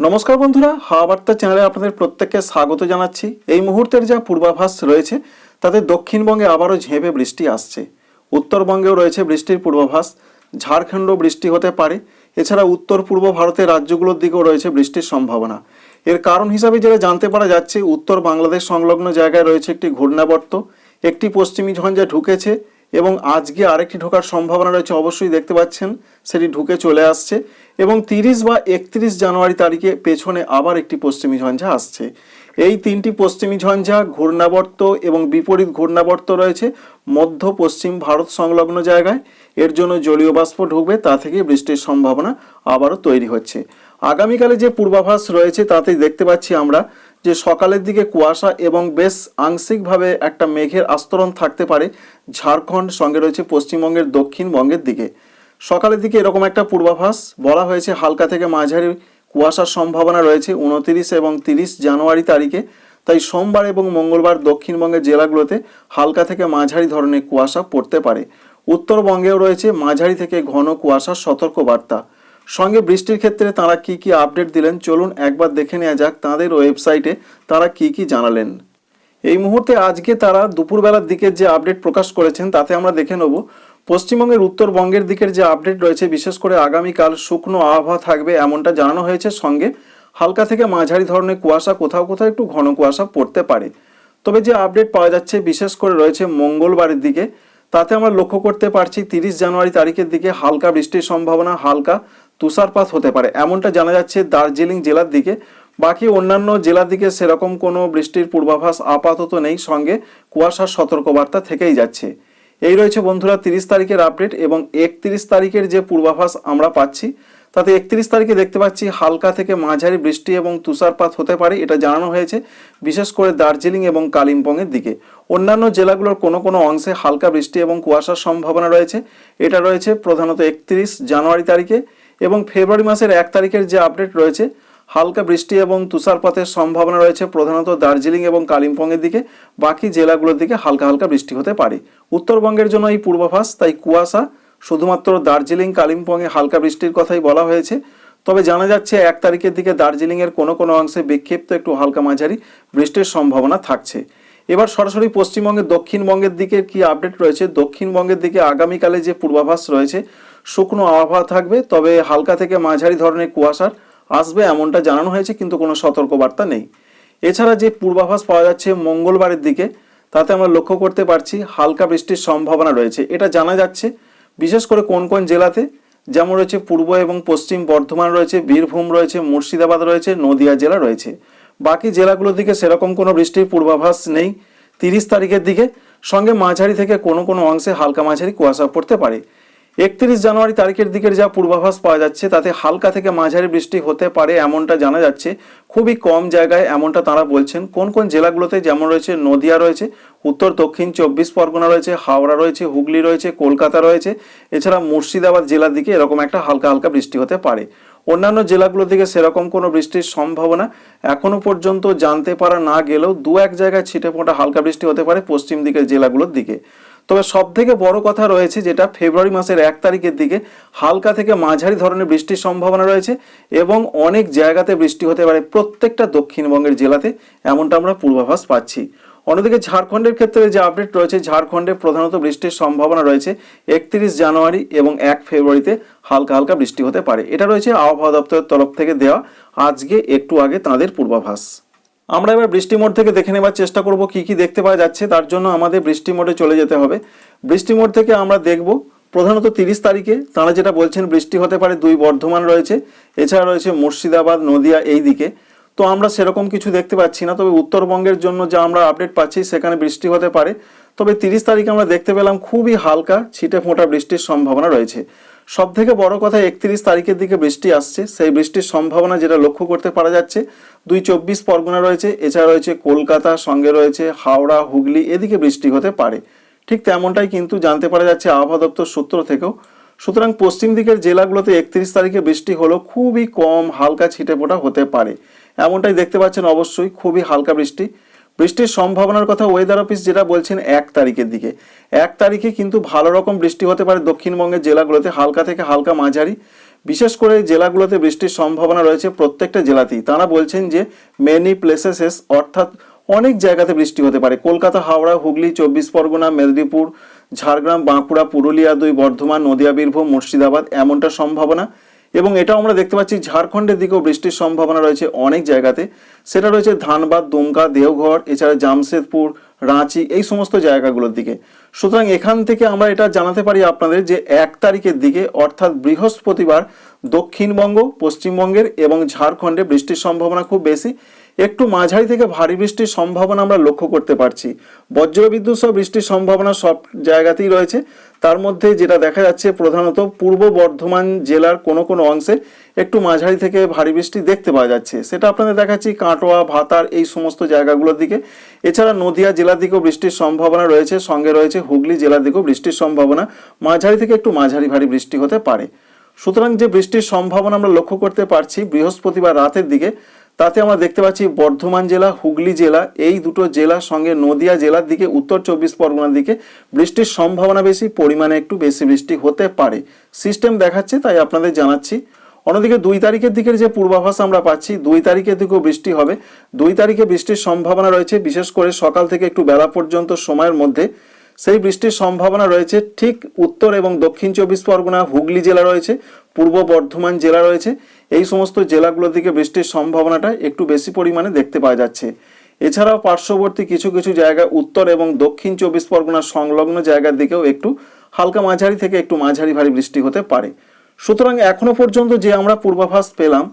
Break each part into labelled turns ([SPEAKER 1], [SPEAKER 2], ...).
[SPEAKER 1] নমস্কার বন্ধুরা, হাওয়া বার্তা চ্যানেলে আপনাদের প্রত্যেককে স্বাগত জানাচ্ছি। এই মুহূর্তের যা পূর্বাভাস রয়েছে, তাতে দক্ষিণবঙ্গে আবারও ঝেঁপে বৃষ্টি আসছে। উত্তরবঙ্গেও রয়েছে বৃষ্টির পূর্বাভাস। ঝাড়খণ্ডও বৃষ্টি হতে পারে। এছাড়া উত্তর পূর্ব ভারতের রাজ্যগুলোর দিকেও রয়েছে বৃষ্টির সম্ভাবনা। এর কারণ হিসাবে যেটা জানতে পারা যাচ্ছে, উত্তর বাংলাদেশ সংলগ্ন জায়গায় রয়েছে একটি ঘূর্ণাবর্ত। একটি পশ্চিমী ঝঞ্ঝা ঢুকেছে। এবং আজকে আরেকটি ঢোকার সম্ভাবনা রয়েছে, অবশ্যই দেখতে পাচ্ছেন, সেটি ঢুকে চলে আসছে এবং তিরিশ বা একত্রিশ জানুয়ারি তারিখে পেছনে আবার একটি পশ্চিমী ঝঞ্ঝা আসছে। এই তিনটি পশ্চিমী ঝঞ্ঝা ঘূর্ণাবর্ত এবং বিপরীত ঘূর্ণাবর্ত রয়েছে মধ্য পশ্চিম ভারত সংলগ্ন জায়গায়। এর জন্য জলীয় বাষ্প ঢুকবে, তা থেকে বৃষ্টির সম্ভাবনা আবারও তৈরি হচ্ছে। আগামীকালে যে পূর্বাভাস রয়েছে তাতে দেখতে পাচ্ছি আমরা যে সকালের দিকে কুয়াশা এবং বেশ আংশিকভাবে একটা মেঘের আস্তরণ থাকতে পারে ঝাড়খণ্ড সঙ্গে রয়েছে পশ্চিমবঙ্গের দক্ষিণবঙ্গের দিকে। সকালের দিকে এরকম একটা পূর্বাভাস বলা হয়েছে, হালকা থেকে মাঝারি কুয়াশার সম্ভাবনা রয়েছে উনতিরিশ এবং তিরিশ জানুয়ারি তারিখে। তাই সোমবার এবং মঙ্গলবার দক্ষিণবঙ্গের জেলাগুলোতে হালকা থেকে মাঝারি ধরনের কুয়াশা পড়তে পারে। উত্তরবঙ্গেও রয়েছে মাঝারি থেকে ঘন কুয়াশার সতর্কবার্তা। সঙ্গে বৃষ্টির ক্ষেত্রে তারা কি কি আপডেট দিলেন? চলুন একবার দেখে নেওয়া যাক তাদের ওয়েবসাইটে তারা কি কি জানালেন। এই মুহূর্তে আজকে তারা দুপুরবেলার দিকের যে আপডেট প্রকাশ করেছেন, তাতে আমরা দেখে নেব। পশ্চিমবঙ্গের উত্তরবঙ্গের দিকের যে আপডেট রয়েছে, বিশেষ করে আগামীকাল শুকনো আবহাওয়া থাকবে এমনটা জানানো হয়েছে। সঙ্গে হালকা থেকে মাঝারি ধরনের কুয়াশা, কোথাও কোথাও একটু ঘন কুয়াশা পড়তে পারে। তবে যে আপডেট পাওয়া যাচ্ছে, বিশেষ করে রয়েছে মঙ্গলবারের দিকে, তাতে আমরা লক্ষ্য করতে পারছি, তিরিশ জানুয়ারি তারিখের দিকে হালকা বৃষ্টির সম্ভাবনা, হালকা তুষারপাত হতে পারে। এমনটা জানা যাচ্ছে দার্জিলিং জেলার দিকে। বাকি অন্যান্য জেলার দিকে সেরকম কোনো বৃষ্টির পূর্বাভাস আপাতত নেই। সঙ্গে কুয়াশার সতর্কবার্তা থেকেই যাচ্ছে। এই রয়েছে বন্ধুরা, তিরিশ তারিখের আপডেট এবং একত্রিশ তারিখের যে পূর্বাভাস আমরা পাচ্ছি, তাতে একত্রিশ তারিখে দেখতে পাচ্ছি হালকা থেকে মাঝারি বৃষ্টি এবং তুষারপাত হতে পারে, এটা জানানো হয়েছে, বিশেষ করে দার্জিলিং এবং কালিম্পংয়ের দিকে। অন্যান্য জেলাগুলোর কোনো কোনো অংশে হালকা বৃষ্টি এবং কুয়াশার সম্ভাবনা রয়েছে। এটা রয়েছে প্রধানত একত্রিশ জানুয়ারি তারিখে এবং ফেব্রুয়ারি মাসের এক তারিখের যে আপডেট রয়েছে, হালকা বৃষ্টি এবং তুষারপাতের সম্ভাবনা রয়েছে প্রধানত দার্জিলিং এবং কালিম্পংয়ের দিকে। বাকি জেলাগুলোর দিকে হালকা হালকা বৃষ্টি হতে পারে। উত্তরবঙ্গের জন্য এই পূর্বাভাস, তাই কুয়াশা, শুধুমাত্র দার্জিলিং, কালিম্পংয়ে হালকা বৃষ্টির কথাই বলা হয়েছে। তবে জানা যাচ্ছে এক তারিখের দিকে দার্জিলিংয়ের কোনো কোনো অংশে বিক্ষিপ্ত একটু হালকা মাঝারি বৃষ্টির সম্ভাবনা থাকছে। এবার সরাসরি পশ্চিমবঙ্গের দক্ষিণবঙ্গের দিকে কি আপডেট রয়েছে? দক্ষিণবঙ্গের দিকে আগামীকালে যে পূর্বাভাস রয়েছে শুকনো আবহাওয়া থাকবে, তবে হালকা থেকে মাঝারি ধরনের কুয়াশার আসবে এমনটা জানানো হয়েছে, কিন্তু কোনো সতর্কবার্তা নেই। এছাড়া যে পূর্বাভাস পাওয়া যাচ্ছে মঙ্গলবারের দিকে, তাতে আমরা লক্ষ্য করতে পারছি হালকা বৃষ্টির সম্ভাবনা রয়েছে। এটা জানা যাচ্ছে বিশেষ করে কোন কোন জেলাতে, যেমন রয়েছে পূর্ব এবং পশ্চিম বর্ধমান রয়েছে, বীরভূম রয়েছে, মুর্শিদাবাদ রয়েছে, নদিয়া জেলা রয়েছে। বাকি জেলাগুলোর দিকে সেরকম কোনো বৃষ্টির পূর্বাভাস নেই। তিরিশ তারিখের দিকে সঙ্গে মাঝারি থেকে কোনো কোনো অংশে হালকা মাঝারি কুয়াশা পড়তে পারে। একত্রিশ জানুয়ারি তারিখের দিকের যা পূর্বাভাস পাওয়া যাচ্ছে, তাতে হালকা থেকে মাঝারি বৃষ্টি হতে পারে এমনটা জানা যাচ্ছে। খুবই কম জায়গায় এমনটা তারা বলছেন। কোন কোন জেলাগুলোতে যেমন রয়েছে, নদিয়া রয়েছে, উত্তর, দক্ষিণ, চব্বিশ পরগনা রয়েছে, হাওড়া রয়েছে, হুগলি রয়েছে, কলকাতা রয়েছে, এছাড়া মুর্শিদাবাদ জেলার দিকে এরকম একটা হালকা হালকা বৃষ্টি হতে পারে। অন্যান্য জেলাগুলোর দিকে সেরকম কোনো বৃষ্টির সম্ভাবনা এখনও পর্যন্ত জানতে পারা না গেলেও দু এক জায়গায় ছিটে হালকা বৃষ্টি হতে পারে পশ্চিম দিকের জেলাগুলোর দিকে। তবে সব থেকে বড় কথা রয়েছে যেটা ফেব্রুয়ারি মাসের এক তারিখের দিকে হালকা থেকে মাঝারি ধরনের বৃষ্টির সম্ভাবনা রয়েছে এবং অনেক জায়গাতে বৃষ্টি হতে পারে প্রত্যেকটা দক্ষিণবঙ্গের জেলাতে, এমনটা আমরা পূর্বাভাস পাচ্ছি। অন্যদিকে ঝাড়খণ্ডের ক্ষেত্রে যে আপডেট রয়েছে, ঝাড়খণ্ডে প্রধানত বৃষ্টির সম্ভাবনা রয়েছে একত্রিশ জানুয়ারি এবং এক ফেব্রুয়ারিতে হালকা হালকা বৃষ্টি হতে পারে। এটা রয়েছে আবহাওয়া দপ্তরের তরফ থেকে দেওয়া। আজকে একটু আগে তাঁদের পূর্বাভাস। আমরা এবার বৃষ্টি মোড থেকে দেখে নেবার চেষ্টা করব কি কি দেখতে পাওয়া যাচ্ছে। তার জন্য আমাদের বৃষ্টি মোডে চলে যেতে হবে। বৃষ্টি মোড থেকে আমরা দেখব প্রধানত তিরিশ তারিখে তারা যেটা বলছেন বৃষ্টি হতে পারে দুই বর্ধমান রয়েছে, এছাড়া রয়েছে মুর্শিদাবাদ, নদিয়া এই দিকে। তো আমরা সেরকম কিছু দেখতে পাচ্ছি না, তবে উত্তরবঙ্গের জন্য যা আমরা আপডেট পাচ্ছি সেখানে বৃষ্টি হতে পারে। তবে তিরিশ তারিখে আমরা দেখতে পেলাম খুবই হালকা ছিটে ফোঁটা বৃষ্টির সম্ভাবনা রয়েছে। সব থেকে বড় কথা, একত্রিশ তারিখের দিকে বৃষ্টি আসছে। সেই বৃষ্টির সম্ভাবনা যেটা লক্ষ্য করতে পারা যাচ্ছে, দুই চব্বিশ পরগনা রয়েছে, এছাড়া রয়েছে কলকাতা, সঙ্গে রয়েছে হাওড়া, হুগলি, এদিকে বৃষ্টি হতে পারে। ঠিক তেমনটাই কিন্তু জানতে পারা যাচ্ছে আবহাওয়া দপ্তর সূত্র থেকেও। সুতরাং পশ্চিম দিকের জেলাগুলোতে একত্রিশ তারিখে বৃষ্টি হলো খুবই কম হালকা ছিটে ফোঁটা হতে পারে। এমনটাই দেখতে পাচ্ছেন অবশ্যই, খুবই হালকা বৃষ্টি। বৃষ্টির সম্ভাবনার কথা ওয়েদার অফিস যেটা বলছেন এক তারিখের দিকে। এক তারিখে কিন্তু ভালো রকম বৃষ্টি হতে পারে দক্ষিণবঙ্গের জেলাগুলোতে, হালকা থেকে হালকা মাঝারি। বিশেষ করে জেলাগুলোতে বৃষ্টির সম্ভাবনা রয়েছে প্রত্যেকটা জেলাতেই। তারা বলছেন যে মেনি প্লেসেসেস অর্থাৎ অনেক জায়গাতে বৃষ্টি হতে পারে। কলকাতা, হাওড়া, হুগলি, চব্বিশ পরগনা, মেদিনীপুর, ঝাড়গ্রাম, বাঁকুড়া, পুরুলিয়া, দুই বর্ধমান, নদিয়া, বীরভূম, মুর্শিদাবাদ, এমনটা সম্ভাবনা। এবং এটাও আমরা দেখতে পাচ্ছি, ঝাড়খণ্ডের দিকেও বৃষ্টির সম্ভাবনা রয়েছে অনেক জায়গাতে। সেটা রয়েছে ধানবাদ, দুমকা, দেওঘর, এছাড়া জামশেদপুর, রাঁচি, এই সমস্ত জায়গাগুলোর দিকে। সুতরাং এখান থেকে আমরা এটা জানাতে পারি আপনাদের যে এক তারিখের দিকে, অর্থাৎ বৃহস্পতিবার, দক্ষিণবঙ্গ, পশ্চিমবঙ্গের এবং ঝাড়খণ্ডে বৃষ্টির সম্ভাবনা খুব বেশি। একটু মাঝারি থেকে ভারী বৃষ্টির সম্ভাবনা আমরা লক্ষ্য করতে পারছি। বজ্রবিদ্যুৎ সহ বৃষ্টির সম্ভাবনা সব জায়গাতেই রয়েছে। তার মধ্যে যেটা দেখা যাচ্ছে প্রধানত পূর্ব বর্ধমান জেলার কোনো কোনো অংশে একটু মাঝারি থেকে ভারী বৃষ্টি দেখতে পাওয়া যাচ্ছে। সেটা আপনাদের দেখাচ্ছি কাটোয়া, ভাতার এই সমস্ত জায়গাগুলোর দিকে। এছাড়া নদিয়া জেলার দিকেও বৃষ্টির সম্ভাবনা রয়েছে, সঙ্গে রয়েছে হুগলি জেলার দিকেও বৃষ্টির সম্ভাবনা। মাঝারি থেকে একটু মাঝারি ভারী বৃষ্টি হতে পারে। সুতরাং যে বৃষ্টির সম্ভাবনা আমরা লক্ষ্য করতে পারছি বৃহস্পতিবার রাতের দিকে তাতে আমরা দেখতে পাচ্ছি বর্ধমান জেলা, হুগলি জেলা, এই দুটো জেলার সঙ্গে নদিয়া জেলার দিকে, উত্তর চব্বিশ পরগনার দিকে বৃষ্টির সম্ভাবনা বেশি, পরিমাণে একটু বেশি বৃষ্টি হতে পারে। সিস্টেম দেখাচ্ছে, তাই আপনাদের জানাচ্ছি। অন্যদিকে দুই তারিখের দিকের যে পূর্বাভাস আমরা পাচ্ছি, দুই তারিখের দিকেও বৃষ্টি হবে। দুই তারিখে বৃষ্টির সম্ভাবনা রয়েছে, বিশেষ করে সকাল থেকে একটু বেলা পর্যন্ত সময়ের মধ্যে। সেই বৃষ্টির সম্ভাবনা রয়েছে ঠিক উত্তর এবং দক্ষিণ চব্বিশ পরগনা, হুগলি জেলা রয়েছে, পূর্ব বর্ধমান জেলা রয়েছে। এই সমস্ত জেলাগুলোর দিকে বৃষ্টির সম্ভাবনাটা একটু বেশি পরিমাণে দেখতে পাওয়া যাচ্ছে। এছাড়াও পার্শ্ববর্তী কিছু কিছু জায়গা উত্তর এবং দক্ষিণ চব্বিশ পরগনার সংলগ্ন জায়গার দিকেও একটু হালকা মাঝারি থেকে একটু মাঝারি ভারী বৃষ্টি হতে পারে। সুতরাং এখনও পর্যন্ত যে আমরা পূর্বাভাস পেলাম,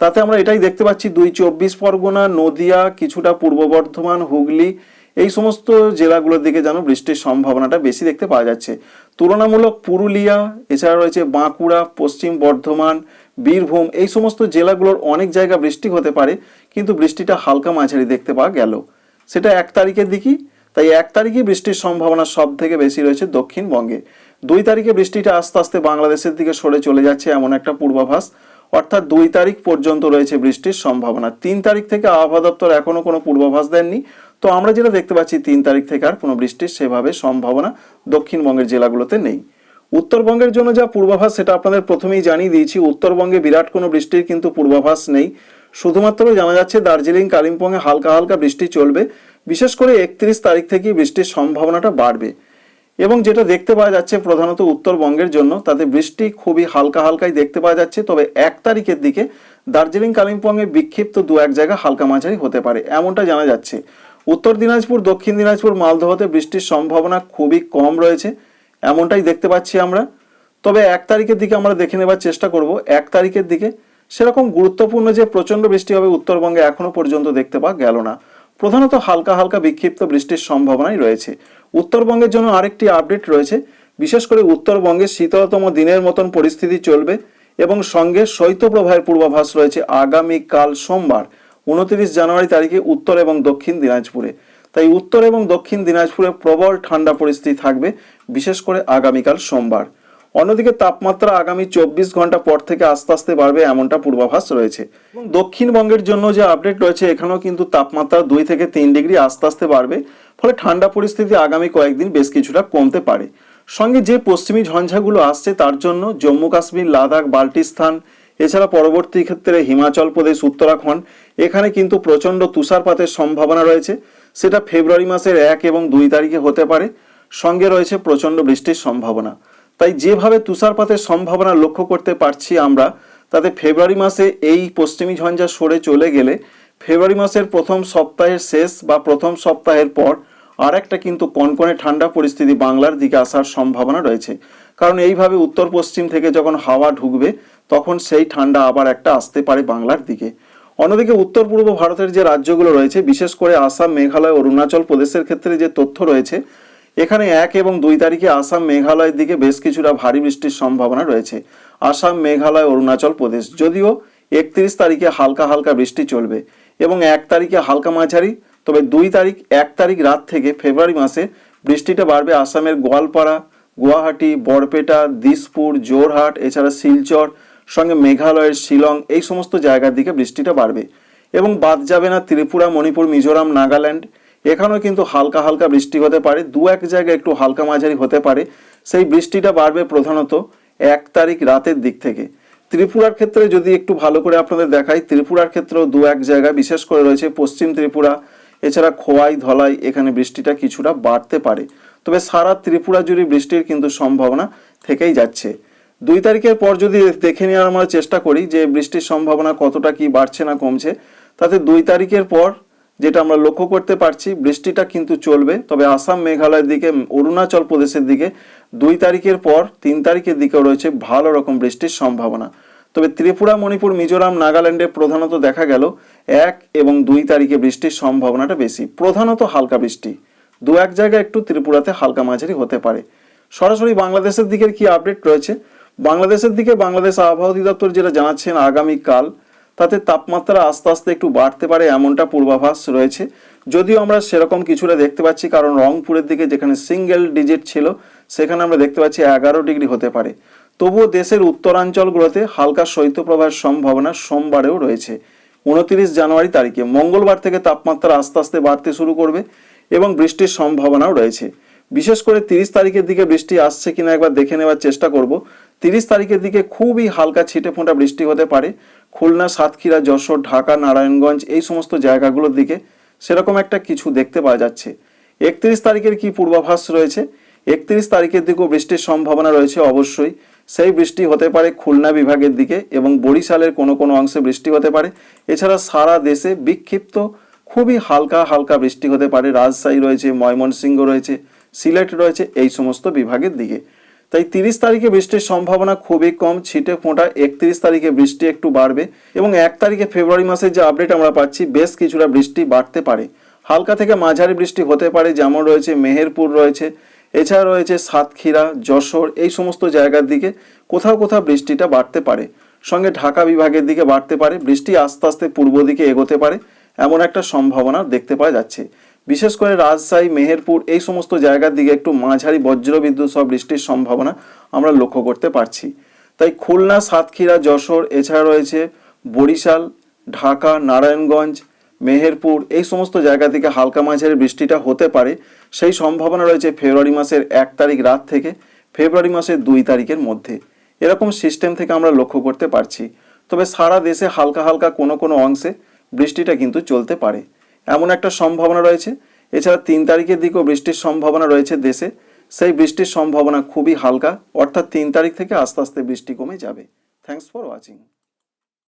[SPEAKER 1] তাতে আমরা এটাই দেখতে পাচ্ছি, দুই চব্বিশ পরগনা, নদিয়া, কিছুটা পূর্ব বর্ধমান, হুগলি এই সমস্ত জেলাগুলোর দিকে যেন বৃষ্টির সম্ভাবনাটা বেশি দেখতে পাওয়া যাচ্ছে। তুলনামূলক পুরুলিয়া, এছাড়া রয়েছে বাঁকুড়া, পশ্চিম বর্ধমান, বীরভূম, এই সমস্ত জেলাগুলোর অনেক জায়গা বৃষ্টি হতে পারে, কিন্তু বৃষ্টিটা হালকা মাঝারি দেখতে পাওয়া গেল। সেটা এক তারিখের দিকেই, তাই এক তারিখে বৃষ্টির সম্ভাবনা সব থেকে বেশি রয়েছে দক্ষিণবঙ্গে। দুই তারিখে বৃষ্টিটা আস্তে আস্তে বাংলাদেশের দিকে সরে চলে যাচ্ছে এমন একটা পূর্বাভাস, অর্থাৎ দুই তারিখ পর্যন্ত রয়েছে বৃষ্টির সম্ভাবনা। তিন তারিখ থেকে আবহাওয়া দপ্তর এখনও কোনো পূর্বাভাস দেননি তো আমরা যেটা দেখতে পাচ্ছি, তিন তারিখ থেকে আর কোনো বৃষ্টির সেভাবে সম্ভাবনা দক্ষিণবঙ্গের জেলাগুলোতে নেই। উত্তরবঙ্গের জন্য যা পূর্বাভাস, সেটা আপনাদের প্রথমেই জানিয়ে দিয়েছি, উত্তরবঙ্গে বিরাট কোনো বৃষ্টির কিন্তু পূর্বাভাস নেই। শুধুমাত্র জানা যাচ্ছে, দার্জিলিং, কালিম্পংয়ে হালকা হালকা বৃষ্টি চলবে। বিশেষ করে একত্রিশ তারিখ থেকে বৃষ্টির সম্ভাবনাটা বাড়বে। এবং যেটা দেখতে পাওয়া যাচ্ছে, প্রধানত উত্তরবঙ্গের জন্য, তাতে বৃষ্টি খুবই হালকা হালকাই দেখতে পাওয়া যাচ্ছে। তবে এক তারিখের দিকে দার্জিলিং, কালিম্পংয়ে বিক্ষিপ্ত দু এক জায়গা হালকা মাঝারি হতে পারে, এমনটা জানা যাচ্ছে। উত্তর দিনাজপুর, দক্ষিণ দিনাজপুর, মালদহতে বৃষ্টির সম্ভাবনা খুবই কম রয়েছে, এমনটাই দেখতে পাচ্ছি আমরা। তবে এক তারিখের দিকে আমরা দেখে নেবার চেষ্টা করব। এক তারিখের দিকে সেরকম গুরুত্বপূর্ণ যে প্রচণ্ড বৃষ্টি হবে উত্তরবঙ্গে এখনও পর্যন্ত দেখতে পাওয়া গেল না। প্রধানত হালকা হালকা বিক্ষিপ্ত বৃষ্টির সম্ভাবনাই রয়েছে। উত্তরবঙ্গের জন্য আরেকটি আপডেট রয়েছে। বিশেষ করে উত্তরবঙ্গে শীতলতম দিনের মতন পরিস্থিতি চলবে এবং সঙ্গে শৈত্যপ্রবাহের পূর্বাভাস রয়েছে আগামীকাল সোমবার। উনত্রিশ জানুয়ারি তারিখে উত্তর এবং দক্ষিণ দিনাজপুরে। তাই উত্তর এবং দক্ষিণ দিনাজপুরে প্রবল ঠান্ডা পরিস্থিতি থাকবে, বিশেষ করে আগামীকাল সোমবার। অন্যদিকে তাপমাত্রা আগামী চব্বিশ ঘণ্টা পর থেকে আস্তে আস্তে বাড়বে এমনটা পূর্বাভাস রয়েছে। এবং দক্ষিণবঙ্গের জন্য যে আপডেট রয়েছে, এখানেও কিন্তু তাপমাত্রা দুই থেকে তিন ডিগ্রি আস্তে আস্তে বাড়বে। ফলে ঠান্ডা পরিস্থিতি আগামী কয়েকদিন বেশ কিছুটা কমতে পারে। সঙ্গে যে পশ্চিমী ঝঞ্ঝাগুলো আসছে, তার জন্য জম্মু কাশ্মীর, লাদাখ, বাল্টিস্তান এছাড়া পরবর্তী ক্ষেত্রে হিমাচল প্রদেশ, উত্তরাখণ্ড, এখানে কিন্তু প্রচণ্ড তুষারপাতের সম্ভাবনা রয়েছে। সেটা ফেব্রুয়ারি মাসের এক এবং দুই তারিখে হতে পারে। সঙ্গে রয়েছে প্রচণ্ড বৃষ্টির সম্ভাবনা। তাই যেভাবে তুষারপাতের সম্ভাবনা লক্ষ্য করতে পারছি আমরা, তাতে ফেব্রুয়ারি মাসে এই পশ্চিমী ঝঞ্ঝা সরে চলে গেলে ফেব্রুয়ারি মাসের প্রথম সপ্তাহের শেষ বা প্রথম সপ্তাহের পর আর একটা কিন্তু কনকনে ঠান্ডা পরিস্থিতি বাংলার দিকে আসার সম্ভাবনা রয়েছে। কারণ এইভাবে উত্তর পশ্চিম থেকে যখন হাওয়া ঢুকবে তখন সেই ঠান্ডা আবার একটা আসতে পারে বাংলার দিকে। অন্যদিকে উত্তর পূর্ব ভারতের যে রাজ্যগুলো রয়েছে, বিশেষ করে আসাম, মেঘালয়, অরুণাচল প্রদেশের ক্ষেত্রে যে তথ্য রয়েছে, এখানে এক এবং দুই তারিখে আসাম, মেঘালয়ের দিকে বেশ কিছুটা ভারী বৃষ্টির সম্ভাবনা রয়েছে। আসাম, মেঘালয়, অরুণাচল প্রদেশ, যদিও একত্রিশ তারিখে হালকা হালকা বৃষ্টি চলবে এবং এক তারিখে হালকা মাঝারি, তবে দুই তারিখ, এক তারিখ রাত থেকে ফেব্রুয়ারি মাসে বৃষ্টিটা বাড়বে আসামের গোয়ালপাড়া, গুয়াহাটি, বরপেটা, দিসপুর জোরহাট এছাড়া শিলচর সঙ্গে মেঘালয়ের শিলং, এই সমস্ত জায়গার দিকে বৃষ্টিটা বাড়বে। এবং বাদ যাবে না ত্রিপুরা, মণিপুর, মিজোরাম, নাগাল্যান্ড। এখানেও কিন্তু হালকা হালকা বৃষ্টি হতে পারে। দু এক জায়গায় একটু হালকা মাঝারি হতে পারে। সেই বৃষ্টিটা বাড়বে প্রধানত এক তারিখ রাতের দিক থেকে। ত্রিপুরার ক্ষেত্রে যদি একটু ভালো করে আপনাদের দেখাই, ত্রিপুরার ক্ষেত্রেও দু এক জায়গায় বিশেষ করে রয়েছে পশ্চিম ত্রিপুরা, এছাড়া খোয়াই, ধলাই, এখানে বৃষ্টিটা কিছুটা বাড়তে পারে। তবে সারা ত্রিপুরা জুড়ে বৃষ্টির কিন্তু সম্ভাবনা থেকেই যাচ্ছে। দুই তারিখের পর যদি দেখে নেওয়ার আমরা চেষ্টা করি যে বৃষ্টির সম্ভাবনা কতটা কি বাড়ছে না কমছে, তাতে দুই তারিখের পর যেটা আমরা লক্ষ্য করতে পারছি, বৃষ্টিটা কিন্তু চলবে। তবে আসাম, মেঘালয়ের দিকে, অরুণাচল প্রদেশের দিকে দুই তারিখের পর তিন তারিখের দিকেও রয়েছে ভালো রকম বৃষ্টির সম্ভাবনা। তবে ত্রিপুরা, মণিপুর, মিজোরাম, নাগাল্যান্ডে প্রধানত দেখা গেল এক এবং দুই তারিখে বৃষ্টির সম্ভাবনাটা বেশি। প্রধানত হালকা বৃষ্টি। দু এক জায়গায় একটু ত্রিপুরাতে হালকা মাঝারি হতে পারে। সরাসরি বাংলাদেশের দিকের কি আপডেট রয়েছে? বাংলাদেশের দিকে বাংলাদেশ আবহাওয়া অধিদপ্তর যেটা জানাচ্ছেন, আগামীকাল তাতে তাপমাত্রা আস্তে আস্তে একটু বাড়তে পারে এমনটা পূর্বাভাস রয়েছে। যদিও আমরা সেরকম কিছুটা দেখতে পাচ্ছি, কারণ রংপুরের দিকে যেখানে সিঙ্গেল ডিজিট ছিল, সেখানে আমরা দেখতে পাচ্ছি এগারো ডিগ্রি হতে পারে। তবুও দেশের উত্তরাঞ্চলগুলোতে হালকা শৈত্যপ্রবাহের সম্ভাবনা সোমবারেও রয়েছে। উনত্রিশ জানুয়ারি তারিখে মঙ্গলবার থেকে তাপমাত্রা আস্তে আস্তে বাড়তে শুরু করবে এবং বৃষ্টির সম্ভাবনাও রয়েছে। বিশেষ করে তিরিশ তারিখের দিকে বৃষ্টি আসছে কিনা একবার দেখে নেওয়ার চেষ্টা করব। তিরিশ তারিখের দিকে খুবই হালকা ছিটে ফোঁটা বৃষ্টি হতে পারে। খুলনা, সাতক্ষীরা, যশোর, ঢাকা, নারায়ণগঞ্জ এই সমস্ত জায়গাগুলোর দিকে সেরকম একটা কিছু দেখতে পাওয়া যাচ্ছে। একত্রিশ তারিখের কি পূর্বাভাস রয়েছে? একত্রিশ তারিখের দিকেও বৃষ্টির সম্ভাবনা রয়েছে অবশ্যই। সেই বৃষ্টি হতে পারে খুলনা বিভাগের দিকে এবং বরিশালের কোনো কোনো অংশে বৃষ্টি হতে পারে। এছাড়া সারা দেশে বিক্ষিপ্ত খুবই হালকা হালকা বৃষ্টি হতে পারে। রাজশাহী রয়েছে, ময়মনসিংহ রয়েছে সিলেট রয়েছে এই সমস্ত বিভাগের দিকে। তাই তিরিশ তারিখে বৃষ্টির সম্ভাবনা খুবই কম, ছিটে ফোঁটা একত্রিশ তারিখে বৃষ্টি একটু বাড়বে এবং এক তারিখে ফেব্রুয়ারি মাসের যে আপডেট আমরা পাচ্ছি, বেশ কিছুটা বৃষ্টি বাড়তে পারে। হালকা থেকে মাঝারি বৃষ্টি হতে পারে, যেমন রয়েছে মেহেরপুর রয়েছে, এছাড়া রয়েছে সাতক্ষীরা, যশোর, এই সমস্ত জায়গার দিকে কোথাও কোথাও বৃষ্টিটা বাড়তে পারে। সঙ্গে ঢাকা বিভাগের দিকে বাড়তে পারে, বৃষ্টি আস্তে আস্তে পূর্ব দিকে এগোতে পারে, এমন একটা সম্ভাবনা দেখতে পাওয়া যাচ্ছে। বিশেষ করে রাজশাহী, মেহেরপুর এই সমস্ত জায়গার দিকে একটু মাঝারি বজ্রবিদ্যুৎ সহ বৃষ্টির সম্ভাবনা আমরা লক্ষ্য করতে পারছি। তাই খুলনা, সাতক্ষীরা, যশোর, এছাড়া রয়েছে বরিশাল, ঢাকা, নারায়ণগঞ্জ, মেহেরপুর এই সমস্ত জায়গা থেকে হালকা মাঝারি বৃষ্টিটা হতে পারে। সেই সম্ভাবনা রয়েছে ফেব্রুয়ারি মাসের এক তারিখ রাত থেকে ফেব্রুয়ারি মাসের দুই তারিখের মধ্যে। এরকম সিস্টেম থেকে আমরা লক্ষ্য করতে পারছি। তবে সারা দেশে হালকা হালকা কোনো কোনো অংশে বৃষ্টিটা কিন্তু চলতে পারে। এমন একটা সম্ভাবনা রয়েছে। এছাড়া তিন তারিখের দিকেও বৃষ্টির সম্ভাবনা রয়েছে দেশে। সেই বৃষ্টির সম্ভাবনা খুবই হালকা, অর্থাৎ তিন তারিখ থেকে আস্তে আস্তে বৃষ্টি কমে যাবে। Thanks for watching